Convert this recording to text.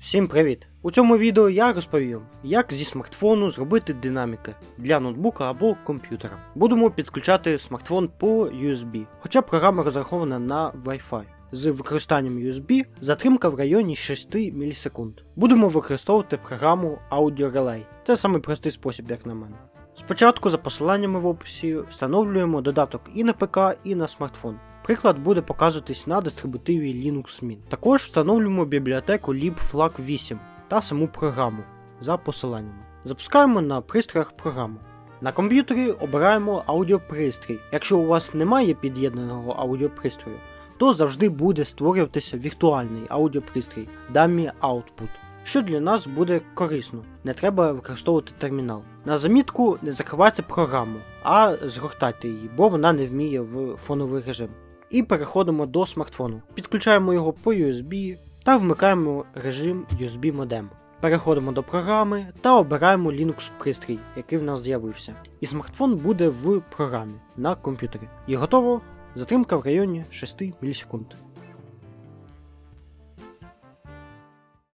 Всім привіт! У цьому відео я розповім, як зі смартфону зробити динаміки для ноутбука або комп'ютера. Будемо підключати смартфон по USB, хоча програма розрахована на Wi-Fi. З використанням USB затримка в районі 6 мілісекунд. Будемо використовувати програму Audio Relay. Це самий простий спосіб, як на мене. Спочатку за посиланнями в описі встановлюємо додаток і на ПК, і на смартфон. Приклад буде показуватись на дистрибутиві Linux Mint. Також встановлюємо бібліотеку libflag 8 та саму програму за посиланнями. Запускаємо на пристроях програму. На комп'ютері обираємо аудіопристрій. Якщо у вас немає під'єднаного аудіопристрою, то завжди буде створюватися віртуальний аудіопристрій Dummy Output, що для нас буде корисно, не треба використовувати термінал. На замітку не закривайте програму, а згортайте її, бо вона не вміє в фоновий режим. І переходимо до смартфону. Підключаємо його по USB та вмикаємо режим USB модем. Переходимо до програми та обираємо Linux пристрій, який в нас з'явився. І смартфон буде в програмі на комп'ютері. І готово. Затримка в районі 6 мілісекунд.